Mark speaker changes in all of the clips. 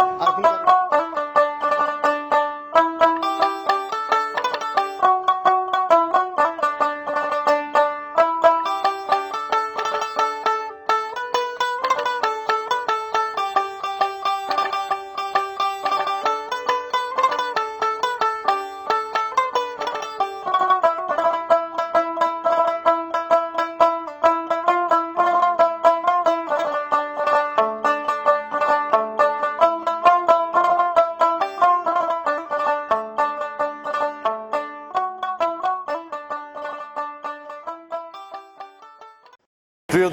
Speaker 1: আর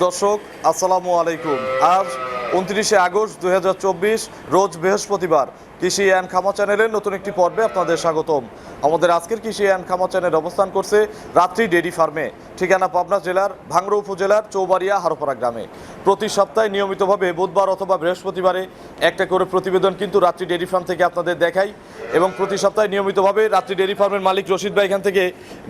Speaker 2: দর্শক, আসসালামু আলাইকুম। আজ উনত্রিশে আগস্ট দুই হাজার চব্বিশ, রোজ বৃহস্পতিবার কৃষি অ্যান্ড খামা চ্যানেলের নতুন একটি পর্বে আপনাদের স্বাগতম। আমাদের আজকের কৃষি অ্যান্ড খামা চ্যানেল অবস্থান করছে রাত্রি ডেরি ফার্মে। ঠিকানা পাবনা জেলার ভাংড়া উপজেলার চৌবাড়িয়া হারোপাড়া গ্রামে। প্রতি সপ্তাহে নিয়মিতভাবে বুধবার অথবা বৃহস্পতিবারে একটা করে প্রতিবেদন কিন্তু রাত্রি ডেরি ফার্ম থেকে আপনাদের দেখাই এবং প্রতি সপ্তাহে নিয়মিতভাবে রাত্রি ডেরি ফার্মের মালিক রশিদ ভাই এখান থেকে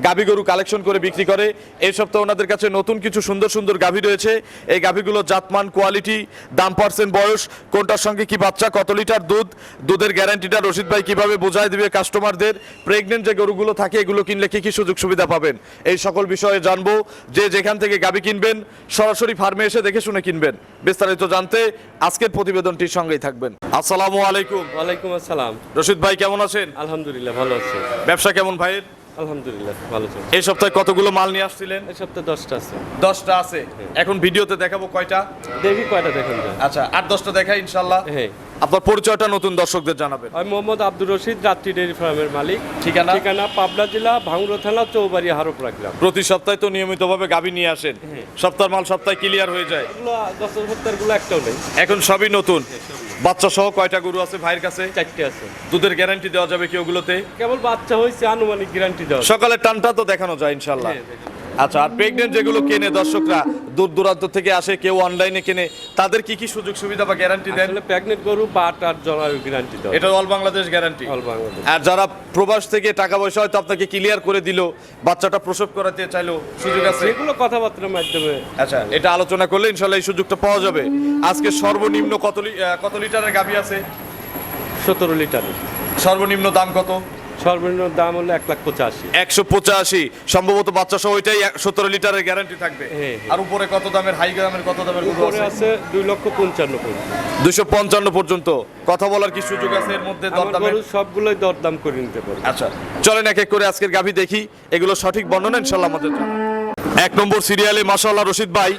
Speaker 2: গাভী গরু কালেকশন করে বিক্রি করে। এই সপ্তাহে ওনাদের কাছে নতুন কিছু সুন্দর সুন্দর গাভী রয়েছে। এই গাভীগুলো জাতমান, কোয়ালিটি, দাম পার্সেন্ট, বয়স, কোনটার সঙ্গে কি বাচ্চা, কত লিটার দুধ, দুধের গ্যারান্টিটা রশিদ ভাই কীভাবে বোঝায় দিবে কাস্টমারদের প্রেগনেন্ট যে গরুগুলো থাকে এগুলো কিনলে কি কি সুযোগ সুবিধা পাবেন? এই সকল বিষয়ে জানব। যে যেখান থেকে গাভী কিনবেন সরাসরি ফার্মে এসে দেখে শুনে কিনবেন। বিস্তারিত জানতে আজকের প্রতিবেদনটির সঙ্গেই থাকবেন। আসসালামু আলাইকুম।
Speaker 3: ওয়ালাইকুম আসসালাম।
Speaker 2: রশিদ ভাই কেমন আছেন?
Speaker 3: আলহামদুলিল্লাহ ভালো আছে।
Speaker 2: ব্যবসা কেমন ভাইয়ের?
Speaker 3: আলহামদুলিল্লাহ ভালো আছে।
Speaker 2: এই সপ্তাহে কতগুলো মাল নিয়ে আসছিলেন?
Speaker 3: এই সপ্তাহে দশটা আছে।
Speaker 2: দশটা আছে। এখন ভিডিওতে দেখাবো কয়টা?
Speaker 3: দেখি কয়টা দেখুন
Speaker 2: আচ্ছা আট দশটা দেখাই ইনশাল্লাহ
Speaker 3: হ্যাঁ।
Speaker 2: আপনার পরিচয়টা নতুন দর্শকদের জানাবেন।
Speaker 3: আমি মোহাম্মদ আব্দুর রশিদ রাত্রি ডেয়ারি ফার্মের মালিক।
Speaker 2: ঠিকানা?
Speaker 3: ঠিকানা পাবনা জেলা ভাঙড়া থানা চৌবাড়ি হারোপড়া গ্রাম।
Speaker 2: প্রতি সপ্তাহে তো নিয়মিতভাবে গাভী নিয়ে আসেন। সপ্তাহ মাল সপ্তাহে ক্লিয়ার হয়ে যায়।
Speaker 3: এগুলো দশ সপ্তাহগুলো একটাও নেই।
Speaker 2: এখন সবই নতুন। বাচ্চা সহ কয়টা গরু আছে ভাইয়ের কাছে?
Speaker 3: চারটে আছে।
Speaker 2: দুধের গ্যারান্টি দেওয়া যাবে কি ওগুলোতে?
Speaker 3: কেবল বাচ্চা হয়েছে আনুমানিক গ্যারান্টি দেওয়া
Speaker 2: সকালের টানটা তো দেখানো যায় ইনশাল্লাহ
Speaker 3: হ্যাঁ।
Speaker 2: আচ্ছা আর প্রেগনেন্ট যেগুলো কেনে দর্শকরা দূর দূরান্ত থেকে আসে কেউ অনলাইনে কেনে তাদের কি কি সুযোগ সুবিধা বা গ্যারান্টি দেন?
Speaker 3: আসলে প্রেগনেন্ট গরু বাট আর জলার গ্যারান্টি দেওয়া।
Speaker 2: এটা all Bangladesh guarantee
Speaker 3: all Bangladesh
Speaker 2: আর যারা প্রবাস থেকে টাকা পয়সা হয়তো আপনাকে ক্লিয়ার করে দিল বাচ্চাটা প্রসব করাতে চাইলো সুযোগ আছে?
Speaker 3: এগুলো কথাবার্তার মাধ্যমে।
Speaker 2: আচ্ছা এটা আলোচনা করলে ইনশাল্লাহ এই সুযোগটা পাওয়া যাবে। আজকে সর্বনিম্ন কত কত লিটারের গাভী আছে?
Speaker 3: সতেরো লিটারের।
Speaker 2: সর্বনিম্ন দাম কত?
Speaker 3: সর্বনিম্ন দাম হলো এক লাখ পঁচাশি।
Speaker 2: একশো পঁচাশি। সম্ভবত বাচ্চা সহ ওইটাই সতেরো লিটারের গ্যারান্টি থাকবে।
Speaker 3: হ্যাঁ, হ্যাঁ।
Speaker 2: আর উপরে কত দামের হাই দামের কত দামের
Speaker 3: উপরে
Speaker 2: আছে?
Speaker 3: দুই লক্ষ পঞ্চান্ন পর্যন্ত।
Speaker 2: দুশো পঞ্চান্ন পর্যন্ত। কথা বলার কি সুযোগ আছে এর মধ্যে দরদামের?
Speaker 3: সবগুলোই দরদাম করে নিতে পারবে।
Speaker 2: আচ্ছা চলেন এক এক করে আজকের গাভী দেখি। এগুলো সঠিক বর্ণনা ইনশাল্লাহ আমাদের। এক নম্বর সিরিয়ালে মাসাল্লাহ রশিদ ভাই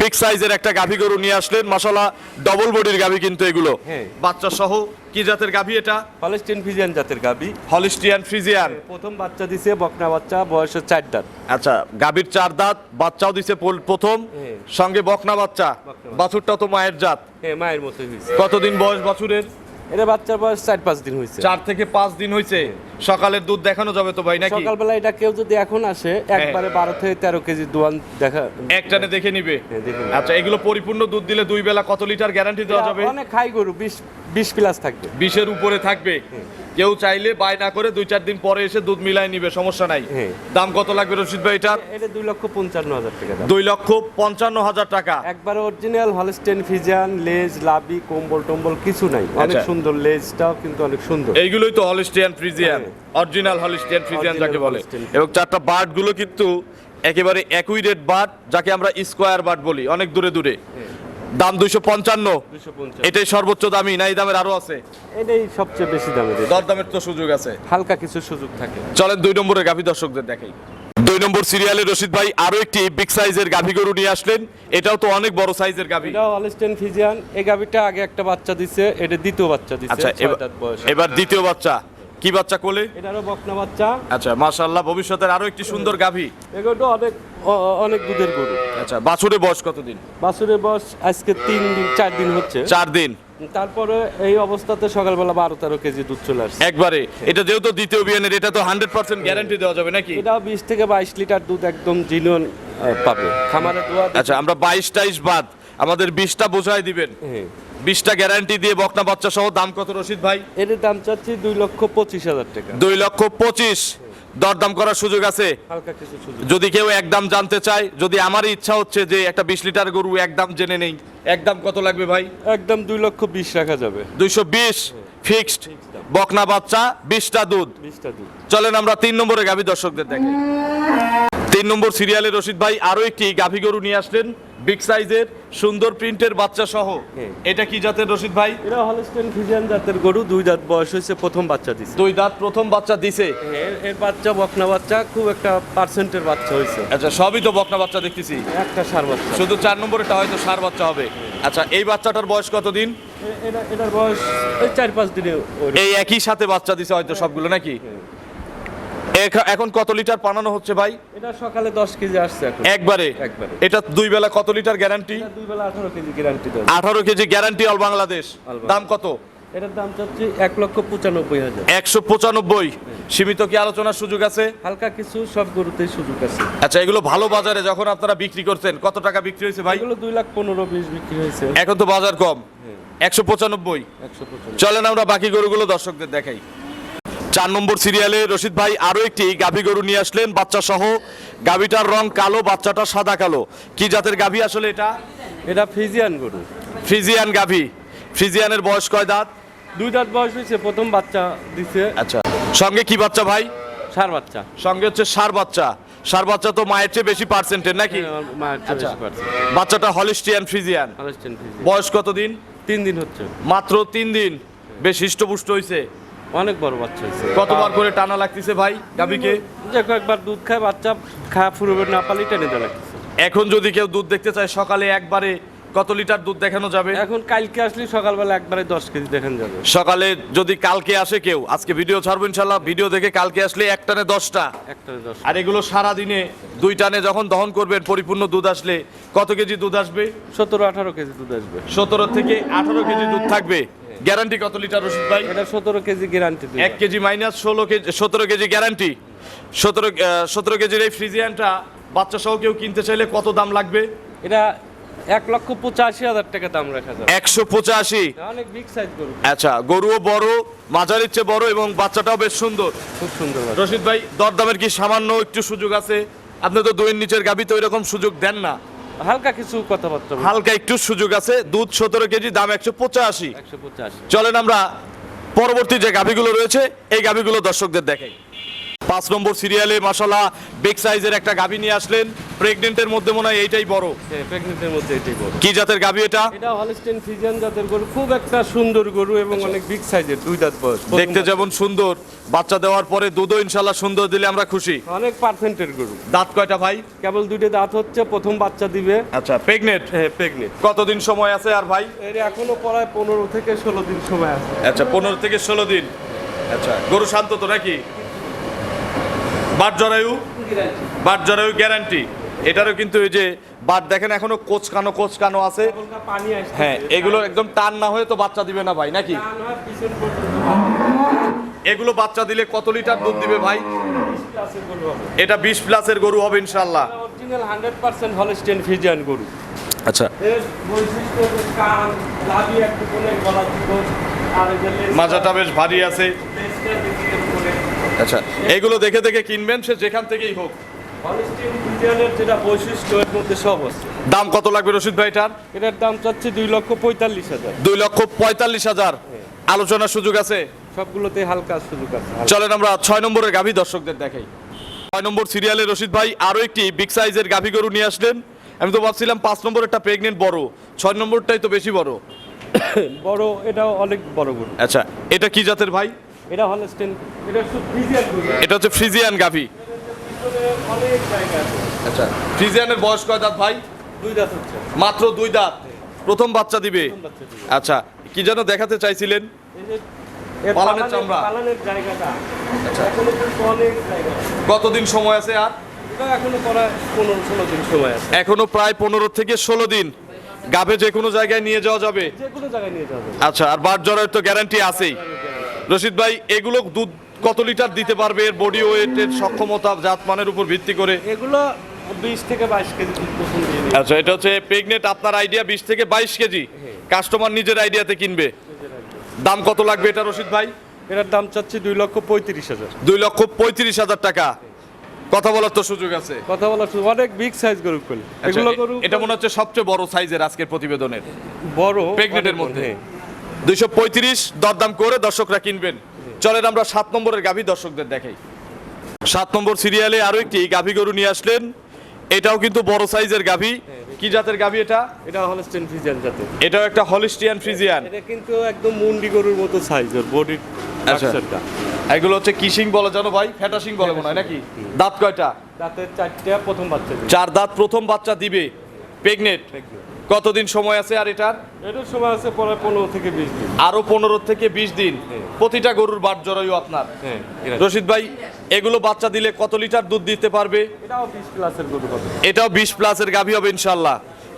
Speaker 2: বিগ সাইজের একটা গাভী গরু নিয়ে আসলেন। মাসাল্লাহ ডবল বডির গাভী কিন্তু এগুলো।
Speaker 3: হ্যাঁ।
Speaker 2: বাচ্চা সহ কি জাতের গাভী এটা?
Speaker 3: হলিস্টিয়ান ফ্রিজিয়ান জাতের গাভী।
Speaker 2: হলিস্টিয়ান ফ্রিজিয়ান
Speaker 3: প্রথম বাচ্চা দিছে বকনা বাচ্চা বয়সের চার দাঁত।
Speaker 2: আচ্ছা গাভীর চার দাঁত বাচ্চাও দিছে প্রথম
Speaker 3: হ্যাঁ।
Speaker 2: সঙ্গে বকনা বাচ্চা। বাছুরটা তো মায়ের জাত।
Speaker 3: হ্যাঁ মায়ের মতো হয়েছে।
Speaker 2: কতদিন বয়স বাছুরের?
Speaker 3: এটা বাচ্চার বয়স চার পাঁচ দিন হয়েছে।
Speaker 2: চার থেকে পাঁচ দিন হয়েছে। সকালের দুধ দেখানো যাবে তো ভাই নাকি?
Speaker 3: সকালবেলা এটা কেউ যদি এখন আসে একবারে বারো থেকে তেরো কেজি দোয়ান দেখা
Speaker 2: একটানে দেখে নিবে?
Speaker 3: হ্যাঁ, দেখে নিবে।
Speaker 2: আচ্ছা এগুলো পরিপূর্ণ দুধ দিলে দুই বেলা কত লিটার গ্যারান্টি দেওয়া যাবে?
Speaker 3: অনেক খাই গরু বিশ বিশ প্লাস থাকবে।
Speaker 2: বিশের উপরে থাকবে। কেউ চাইলে বাই না করে দুই চার দিন পরে এসে দুধ মিলাই নিবে সমস্যা নাই।
Speaker 3: হ্যাঁ।
Speaker 2: দাম কত লাগবে রশিদ ভাই এটার?
Speaker 3: এটা দুই লক্ষ পঞ্চান্ন হাজার টাকা
Speaker 2: দুই লক্ষ পঞ্চান্ন হাজার টাকা।
Speaker 3: একবার অরিজিনাল হলস্টেন ফিজিয়ান লেজ লাবি কম্বল টম্বল কিছু নাই। অনেক
Speaker 2: আচ্ছা।
Speaker 3: সুন্দর লেজটাও কিন্তু অনেক সুন্দর।
Speaker 2: এইগুলোই তো হলিস্টিয়ান ফ্রিজিয়ান
Speaker 3: হ্যাঁ।
Speaker 2: অরিজিনাল হলিস্টিয়ান ফ্রিজিয়ান যাকে বলে। এবং চারটা বার্ডগুলো কিন্তু একেবারে একুইরেট বার্ড যাকে আমরা স্কোয়ার বার্ড বলি অনেক দূরে দূরে। দাম দুইশো পঞ্চান্ন। এটাই সর্বোচ্চ দামি না এই দামের আরও আছে?
Speaker 3: এটাই সবচেয়ে বেশি দামে দেয়
Speaker 2: দরদামের তো সুযোগ আছে।
Speaker 3: হালকা কিছু সুযোগ থাকে।
Speaker 2: চলেন দুই নম্বরের গাভী দর্শকদের দেখাই। দুই নম্বর সিরিয়ালে রশিদ ভাই আরও একটি বিগ সাইজের গাভী গরু নিয়ে আসলেন। এটাও তো অনেক বড় সাইজের গাভী।
Speaker 3: এটাও হলস্টেন ফিজিয়ান এই গাভিটা আগে একটা বাচ্চা দিছে এটা দ্বিতীয় বাচ্চা দিছে
Speaker 2: আচ্ছা এবার দ্বিতীয় বাচ্চা। কি বাচ্চা কোলে?
Speaker 3: এটারও বকনা বাচ্চা।
Speaker 2: আচ্ছা মাশাআল্লাহ ভবিষ্যতের আরও একটি সুন্দর গাভী।
Speaker 3: এগুলো অনেক অনেক দুধের গরু।
Speaker 2: আচ্ছা বাছুরে বয়স কতদিন?
Speaker 3: বাছুরের বয়স আজকে তিন দিন চার দিন হচ্ছে।
Speaker 2: চার দিন।
Speaker 3: তারপরে এই অবস্থাতে সকালবেলা বারো তেরো কেজি দুধ চলে আসছে।
Speaker 2: একবারে এটা যেহেতু দ্বিতীয় বিয়ানের এটা তো হান্ড্রেড পার্সেন্ট গ্যারান্টি দেওয়া যাবে নাকি?
Speaker 3: এটাও বিশ থেকে বাইশ লিটার দুধ একদম জিনিয়ন পাবে। খামারে
Speaker 2: আচ্ছা আমরা বাইশ টাইশ বাদ আমাদের বিশটা বোঝাই দিবেন।
Speaker 3: হ্যাঁ।
Speaker 2: বিশটা গ্যারান্টি দিয়ে বকনা বাচ্চা সহ দাম কত রশিদ ভাই?
Speaker 3: এর দাম চাচ্ছি দুই লক্ষ পঁচিশ হাজার টাকা।
Speaker 2: দুই লক্ষ পঁচিশ। দরদাম করার সুযোগ আছে? যদি কেউ একদম জানতে চায় যদি আমারই ইচ্ছা হচ্ছে যে একটা বিশ লিটার গরু একদম জেনে নেই একদম কত লাগবে ভাই?
Speaker 3: একদম দুই লক্ষ বিশ রাখা যাবে।
Speaker 2: দুইশো বিশ ফিক্সড বকনা বাচ্চা বিশটা দুধ।
Speaker 3: বিশটা দুধ।
Speaker 2: চলেন আমরা তিন নম্বরে গাভী দর্শকদের দেখে তিন নম্বর সিরিয়ালে রশিদ ভাই আরও একটি গাভী গরু নিয়ে আসলেন। বিগ সাইজের সুন্দর প্রিন্টের বাচ্চা সহ।
Speaker 3: হ্যাঁ।
Speaker 2: এটা কি জাতের রশিদ ভাই?
Speaker 3: এটা হলস্টেন ফিজিয়ান জাতের গরু দুই দাঁত বয়স হয়েছে প্রথম বাচ্চা দিছে।
Speaker 2: দুই দাঁত প্রথম বাচ্চা দিছে।
Speaker 3: এর এর বাচ্চা বকনা বাচ্চা খুব একটা পার্সেন্টের বাচ্চা হয়েছে।
Speaker 2: আচ্ছা সবই তো বকনা বাচ্চা দেখতেছি।
Speaker 3: একটা সার বাচ্চা।
Speaker 2: শুধু চার নম্বরেটা হয়তো সার বাচ্চা হবে। আচ্ছা এই বাচ্চাটার বয়স কতদিন?
Speaker 3: এ- এটা এটার বয়স এই চার পাঁচ দিনে
Speaker 2: এই একই সাথে বাচ্চা দিছে হয়তো সবগুলো নাকি? এখ- এখন কত লিটার পানানো হচ্ছে ভাই?
Speaker 3: এটা সকালে দশ কেজি আসছে এখন।
Speaker 2: একবারে?
Speaker 3: একবারে।
Speaker 2: এটা দুই বেলা কত লিটার গ্যারান্টি
Speaker 3: এটা দুই বেলা আঠারো কেজি গ্যারান্টি দেবে
Speaker 2: আঠারো কেজি গ্যারান্টি অল বাংলাদেশ। দাম কত?
Speaker 3: এটার দাম চাচ্ছি এক লক্ষ পঁচানব্বই হাজার।
Speaker 2: একশো পঁচানব্বই। সীমিত কি আলোচনার সুযোগ আছে?
Speaker 3: হালকা কিছু সব গরুতেই সুযোগ আছে।
Speaker 2: আচ্ছা এগুলো ভালো বাজারে যখন আপনারা বিক্রি করছেন কত টাকা বিক্রি হয়েছে ভাই?
Speaker 3: এগুলো দুই লাখ পনেরো বিশ বিক্রি হয়েছে।
Speaker 2: এখন তো বাজার কম। একশো পঁচানব্বই।
Speaker 3: একশো পঁচানব্বই।
Speaker 2: চলেন আমরা বাকি গরুগুলো দর্শকদের দেখাই। চার নম্বর সিরিয়ালে রশিদ ভাই আরও একটি গাভী গরু নিয়ে আসলেন বাচ্চা সহ গাভীটার রং কালো বাচ্চাটা সাদা কালো। কি জাতের গাভী আসলে এটা?
Speaker 3: এটা ফিজিয়ান গরু।
Speaker 2: ফ্রিজিয়ান গাভী। ফ্রিজিয়ানের বয়স কয় দাঁত?
Speaker 3: দুই দাঁত বয়স হয়েছে প্রথম বাচ্চা দিছে।
Speaker 2: আচ্ছা। সঙ্গে কি বাচ্চা ভাই?
Speaker 3: সার বাচ্চা।
Speaker 2: সঙ্গে হচ্ছে সার বাচ্চা। সার বাচ্চা তো মায়ের চেয়ে বেশি পার্সেন্টের নাকি?
Speaker 3: হ্যাঁ,
Speaker 2: আচ্ছা। বাচ্চাটা হলিস্টিয়ান ফ্রিজিয়ান বয়স কতদিন?
Speaker 3: তিন দিন হচ্ছে।
Speaker 2: মাত্র তিন দিন। বেশ হৃষ্টপুষ্ট হয়েছে
Speaker 3: অনেক বড় বাচ্চা হয়েছে।
Speaker 2: কতবার করে টানা লাগতেছে ভাই গাভীকে?
Speaker 3: যে একবার দুধ খায় বাচ্চা খাওয়া ফুরবে না পালি টেনে দেওয়া লাগতেছে।
Speaker 2: এখন যদি কেউ দুধ দেখতে চায় সকালে একবারে কত লিটার দুধ দেখানো যাবে?
Speaker 3: এখন কালকে আসলে সকালবেলা একবারে দশ কেজি দেখেন যাবে।
Speaker 2: সকালে যদি কালকে আসে কেউ আজকে ভিডিও ছাড়বো ইনশাল্লাহ ভিডিও দেখে কালকে আসলে এক টানে দশটা। আর এগুলো সারা দিনে দুই টানে যখন দহন করবেন পরিপূর্ণ দুধ আসলে কত কেজি দুধ আসবে?
Speaker 3: সতেরো আঠারো কেজি দুধ আসবে।
Speaker 2: সতেরো থেকে আঠারো কেজি দুধ থাকবে। গ্যারান্টি কত লিটার ওষুধ ভাই?
Speaker 3: এটা সতেরো কেজি গ্যারান্টি
Speaker 2: এক কেজি মাইনাস ষোলো কেজি সতেরো কেজি গ্যারান্টি। সতেরো সতেরো কেজির এই ফ্রিজিয়ানটা বাচ্চা সহ কেউ কিনতে চাইলে কত দাম লাগবে?
Speaker 3: এটা এক লক্ষ পঁচাশি হাজার টাকা দাম রাখা যাবে।
Speaker 2: একশো পঁচাশি।
Speaker 3: অনেক বিগ সাইজ গরু।
Speaker 2: আচ্ছা গরুও বড় মাঝারির চেয়ে বড় এবং বাচ্চাটাও বেশ সুন্দর।
Speaker 3: খুব সুন্দর
Speaker 2: রশিদ ভাই দরদামের কি সামান্য একটু সুযোগ আছে? আপনি তো দুইয়ের নিচের গাবি তো এরকম সুযোগ দেন না।
Speaker 3: হালকা কিছু কথাবার্তা
Speaker 2: হালকা একটু সুযোগ আছে। দুধ সতেরো কেজি দাম একশো পঁচাশি।
Speaker 3: একশো পঁচাশি।
Speaker 2: চলেন আমরা পরবর্তী যে গাভিগুলো রয়েছে এই গাভিগুলো দর্শকদের দেখাই। পাঁচ নম্বর সিরিয়ালে মাসালা বিগ সাইজের একটা গাভী নিয়ে আসলেন। প্রেগনেন্টের মধ্যে মনে হয় এইটাই বড়।
Speaker 3: হ্যাঁ প্রেগনেন্টের মধ্যে এটাই গরু
Speaker 2: কি জাতের গাভী এটা?
Speaker 3: এটা হলস্টেন ফিজিয়ান জাতের গরু খুব একটা সুন্দর গরু এবং অনেক বিগ সাইজের দুই দাঁত বয়স
Speaker 2: দেখতে যেমন সুন্দর বাচ্চা দেওয়ার পরে দুধও ইনশাল্লাহ সুন্দর দিলে আমরা খুশি।
Speaker 3: অনেক পার্সেন্টের গরু।
Speaker 2: দাঁত কয়টা ভাই?
Speaker 3: কেবল দুইটা দাঁত হচ্ছে প্রথম বাচ্চা দিবে।
Speaker 2: আচ্ছা প্রেগনেন্ট
Speaker 3: হ্যাঁ প্রেগনেন্ট
Speaker 2: কতদিন সময় আছে আর ভাই?
Speaker 3: এর এখনও প্রায় পনেরো থেকে ষোলো দিন সময় আছে।
Speaker 2: আচ্ছা পনেরো থেকে ষোলো দিন। আচ্ছা গরু শান্ত তো নাকি? বাট জরায়ু? বাট জরায়ু গ্যারান্টি এটারও কিন্তু এই যে বাট দেখেন এখনও কোচকানো কোচকানো আছে। হ্যাঁ এগুলো একদম টান না হয়ে তো বাচ্চা দিবে না ভাই নাকি? এগুলো বাচ্চা দিলে কত লিটার দুধ দিবে ভাই? এটা বিশ প্লাসের গরু হবে ইনশাল্লাহ
Speaker 3: হান্ড্রেড পার্সেন্ট হলস্টেন ফিজিয়ান গরু।
Speaker 2: আচ্ছা। মাজাটা বেশ ভারী আছে। আচ্ছা এগুলো দেখে দেখে কিনবেন সে যেখান থেকেই হোক।
Speaker 3: যেটা বৈশিষ্ট্য এর মধ্যে সব আছে।
Speaker 2: দাম কত লাগবে রশিদ ভাই এটার?
Speaker 3: এটার দাম চাচ্ছে দুই লক্ষ পঁয়তাল্লিশ হাজার।
Speaker 2: দুই লক্ষ পঁয়তাল্লিশ হাজার। আলোচনার সুযোগ আছে?
Speaker 3: সবগুলোতে হালকা সুযোগ আছে
Speaker 2: চলেন আমরা ছয় নম্বরের গাভী দর্শকদের দেখাই। ছয় নম্বর সিরিয়ালে রশিদ ভাই আরও একটি বিগ সাইজের গাভী গরু নিয়ে আসলেন। আমি তো ভাবছিলাম পাঁচ নম্বর একটা প্রেগনেন্ট বড়। ছয় নম্বরটাই তো বেশি বড়।
Speaker 3: বড় এটা অনেক বড় গরু।
Speaker 2: আচ্ছা এটা কি জাতের ভাই?
Speaker 3: এটা হলস্টেন এটা ফিজিয়ান গরু।
Speaker 2: এটা হচ্ছে ফ্রিজিয়ান গাভী। আচ্ছা ফ্রিজিয়ানের বয়স কয় দাঁত ভাই?
Speaker 3: দুই দাঁত হচ্ছে।
Speaker 2: মাত্র দুই দাঁত? প্রথম বাচ্চা দিবে? আচ্ছা কি যেন দেখাতে চাইছিলেন? পালানের চামড়া।
Speaker 3: পালানের জায়গাটা।
Speaker 2: আচ্ছা। কতদিন সময় আছে আর?
Speaker 3: এখনও প্রায় পনেরো ষোলো দিন সময় আছে।
Speaker 2: এখনও প্রায় পনেরো থেকে ষোলো দিন। গাভে যে কোনো জায়গায় নিয়ে যাওয়া যাবে?
Speaker 3: যে কোনো জায়গায় নিয়ে যাবে।
Speaker 2: আচ্ছা আর বার জ্বরের তো গ্যারান্টি আছেই। রশিদ ভাই এগুলো দুধ কত লিটার দিতে পারবে? এর বডি ওয়েটের সক্ষমতা জাত মানের উপর ভিত্তি করে?
Speaker 3: এগুলো বিশ থেকে বাইশ কেজি
Speaker 2: আচ্ছা এটা হচ্ছে প্রেগনেন্ট আপনার আইডিয়া বিশ থেকে বাইশ কেজি? কাস্টমার নিজের আইডিয়াতে কিনবে? দাম কত লাগবে এটা রশিদ ভাই?
Speaker 3: এটার দাম চাচ্ছি দুই লক্ষ পঁয়ত্রিশ হাজার।
Speaker 2: দুই লক্ষ পঁয়ত্রিশ হাজার টাকা। কথা বলার তো সুযোগ আছে।
Speaker 3: কথা বলার শুধু অনেক বিগ সাইজ গরু
Speaker 2: আচ্ছা,
Speaker 3: এগুলো গরু
Speaker 2: এটা মনে হচ্ছে সবচেয়ে বড় সাইজের আজকের প্রতিবেদনের।
Speaker 3: বড়
Speaker 2: প্রেগনেন্টের মধ্যে।
Speaker 3: হ্যাঁ।
Speaker 2: দুইশো পঁয়ত্রিশ দরদাম করে দর্শকরা কিনবেন। চলেন আমরা সাত নম্বরের গাভী দর্শকদের দেখাই। সাত নম্বর সিরিয়ালে আরও একটি গাভী গরু নিয়ে আসলেন। এটাও কিন্তু বড় সাইজের গাভী। কি জাতের গাভী এটা?
Speaker 3: এটা হলস্টেন ফ্রিজিয়ান জাতে
Speaker 2: এটাও একটা হলিস্টিয়ান ফ্রিজিয়ান।
Speaker 3: এটা কিন্তু একদম মুন্ডি গরুর মতো সাইজ ওর বডির
Speaker 2: আচ্ছা। এগুলো হচ্ছে কিসিং বলে জানো ভাই? ফ্যাটাসিং বলে মনে হয় নাকি? দাঁত কয়টা?
Speaker 3: দাঁতের চারটে প্রথম বাচ্চা
Speaker 2: চার দাঁত প্রথম বাচ্চা দিবে। প্রেগনেট কতদিন সময় আছে আর এটার?
Speaker 3: এটার সময় আছে পরে পনেরো থেকে বিশ দিন।
Speaker 2: আরও পনেরো থেকে বিশ দিন। প্রতিটা গরুর বাট জরায়ু আপনার।
Speaker 3: হ্যাঁ
Speaker 2: রশিদ ভাই এগুলো বাচ্চা দিলে কত লিটার দুধ দিতে পারবে?
Speaker 3: এটাও বিশ প্লাসের গরু
Speaker 2: এটাও বিশ প্লাসের গাভী হবে ইনশাল্লাহ।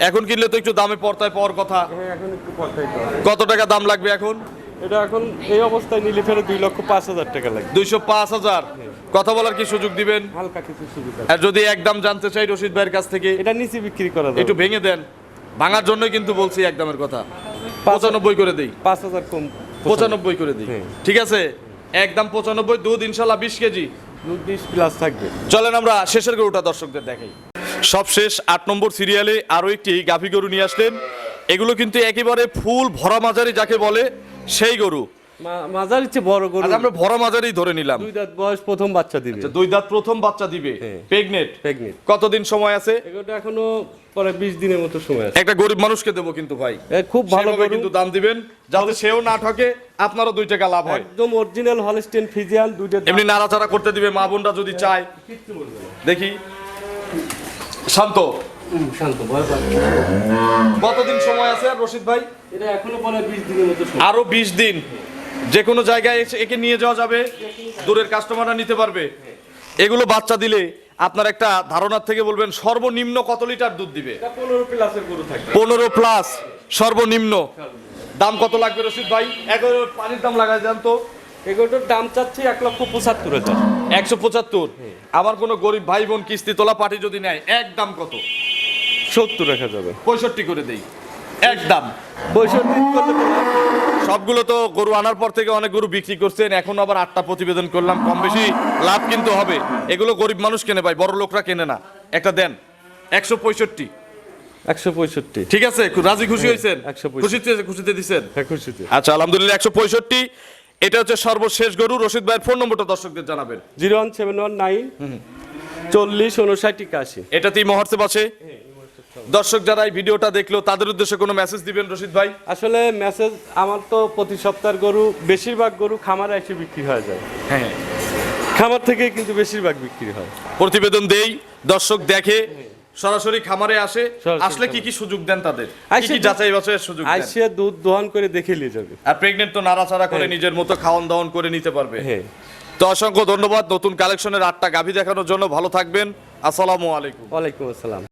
Speaker 2: এখন কিনলে তো একটু দামে পর্তায় পাওয়ার কথা।
Speaker 3: হ্যাঁ
Speaker 2: কত টাকা দাম লাগবে এখন?
Speaker 3: এটা এখন এই অবস্থায় নিলে ফেরে দুই লক্ষ পাঁচ হাজার টাকা লাগবে।
Speaker 2: দুইশো পাঁচ হাজার। কথা বলার কি সুযোগ দিবেন?
Speaker 3: হালকা কিছু সুবিধা।
Speaker 2: আর যদি একদম জানতে চাই রশিদ ভাইয়ের কাছ থেকে
Speaker 3: এটা নিচে বিক্রি করা
Speaker 2: একটু ভেঙে দেন। ভাঙার জন্যই কিন্তু বলছি একদমের কথা। পঁচানব্বই করে দেই।
Speaker 3: পাঁচ হাজার কম।
Speaker 2: পঁচানব্বই করে দিই।
Speaker 3: হ্যাঁ।
Speaker 2: ঠিক আছে? একদম পঁচানব্বই দুধ ইনশাল্লাহ বিশ কেজি।
Speaker 3: দুধ বিশ প্লাস থাকবে।
Speaker 2: চলেন আমরা শেষের গরুটা দর্শকদের দেখাই। সবশেষ আট নম্বর সিরিয়ালে আরও একটি গাভী গরু নিয়ে আসলেন। এগুলো কিন্তু একেবারে ফুল ভরা মাঝারি যাকে বলে সেই গরু।
Speaker 3: মা- মাঝার ইচ্ছে বড় গরু।
Speaker 2: আমরা ভরা মাঝারি ধরে নিলাম।
Speaker 3: দুই দাঁত বয়স প্রথম বাচ্চা দিবে।
Speaker 2: আচ্ছা, দুই দাঁত প্রথম বাচ্চা দিবে।
Speaker 3: হ্যাঁ।
Speaker 2: প্রেগনেট কতদিন সময় আছে?
Speaker 3: এগুলো এখনও পরে বিশ দিনের মতো সময় আছে।
Speaker 2: একটা গরিব মানুষকে দেবো কিন্তু ভাই।
Speaker 3: খুব ভালো গরু।
Speaker 2: কিন্তু দাম দিবেন। যাতে সেও না ঠকে আপনারও দুই টাকা লাভ হয়।
Speaker 3: একদম অরিজিনাল হলস্টেন ফিজিয়ান দুইটা
Speaker 2: এমনি নাড়াচাড়া করতে দিবে মা বোনরা যদি চায়।
Speaker 3: বলবে না।
Speaker 2: দেখি। শান্ত।
Speaker 3: শান্ত।
Speaker 2: কতদিন সময় আছে আর রশিদ ভাই?
Speaker 3: এটা এখনও পরে বিশ দিনের মতো
Speaker 2: আরও বিশ দিন। যে কোনো জায়গায় এসে একে নিয়ে যাওয়া যাবে দূরের কাস্টমাররা নিতে পারবে। এগুলো বাচ্চা দিলে আপনার একটা ধারণার থেকে বলবেন সর্বনিম্ন কত লিটার দুধ দিবে?
Speaker 3: পনেরো
Speaker 2: প্লাস সর্বনিম্ন। দাম কত লাগবে রশিদ ভাই? এগারো পানির দাম লাগাই যান তো।
Speaker 3: এগুলোর দাম চাচ্ছি এক লক্ষ পঁচাত্তর হাজার।
Speaker 2: একশো পঁচাত্তর? আমার কোনো গরিব ভাই বোন কিস্তি তোলা পার্টি যদি নেয় এক দাম কত?
Speaker 3: সত্তর রাখা যাবে।
Speaker 2: পঁয়ষট্টি করে দেই। এক দাম
Speaker 3: পঁয়ষট্টি করলে তো লাভ।
Speaker 2: সবগুলো তো গরু আনার পর থেকে অনেক গরু বিক্রি করছেন এখন আবার আটটা প্রতিবেদন করলাম কম বেশি লাভ কিন্তু হবে। এগুলো গরিব মানুষ কেনে ভাই বড় লোকরা কেনে না। একটা দেন একশো পঁয়ষট্টি।
Speaker 3: একশো পঁয়ষট্টি।
Speaker 2: ঠিক আছে রাজি খুশি হয়েছেন?
Speaker 3: 165
Speaker 2: খুশিতে খুশিতে দিচ্ছেন
Speaker 3: হ্যাঁ খুশিতে।
Speaker 2: আচ্ছা আলহামদুলিল্লাহ একশো পঁয়ষট্টি। এটা হচ্ছে সর্বশেষ গরু রশিদ ভাইয়ের ফোন নম্বরটা দর্শকদের জানাবেন।
Speaker 3: Zero one seven one nine চল্লিশ উনষাট একাশি।
Speaker 2: এটাতেই মহর্সেপ আছে দর্শক যারা এই ভিডিওটা দেখল তাদের উদ্দেশ্যে কোনো মেসেজ দিবেন রশিদ ভাই?
Speaker 3: আসলে মেসেজ আমার তো প্রতি সপ্তাহের গরু বেশিরভাগ গরু খামারে এসে বিক্রি হয়ে যায়।
Speaker 2: হ্যাঁ
Speaker 3: খামার থেকে কিন্তু বেশিরভাগ বিক্রি হয়।
Speaker 2: প্রতিবেদন দেই দর্শক দেখে সরাসরি খামারে আসে আসলে কি কি সুযোগ দেন তাদের? কি কি যাচাই বাছাইয়ের সুযোগ দেন?
Speaker 3: আইসে দুধ দোহান করে দেখে নিয়ে যাবে।
Speaker 2: আর প্রেগনেন্ট তো নাড়াচাড়া করে
Speaker 3: হ্যাঁ।
Speaker 2: নিজের মতো খাওয়ান দাওয়ান করে নিতে পারবে।
Speaker 3: হ্যাঁ।
Speaker 2: তো অসংখ্য ধন্যবাদ নতুন কালেকশনের আটটা গাভী দেখানোর জন্য। ভালো থাকবেন। আসসালামু আলাইকুম।
Speaker 3: ওয়ালাইকুম আসসালাম।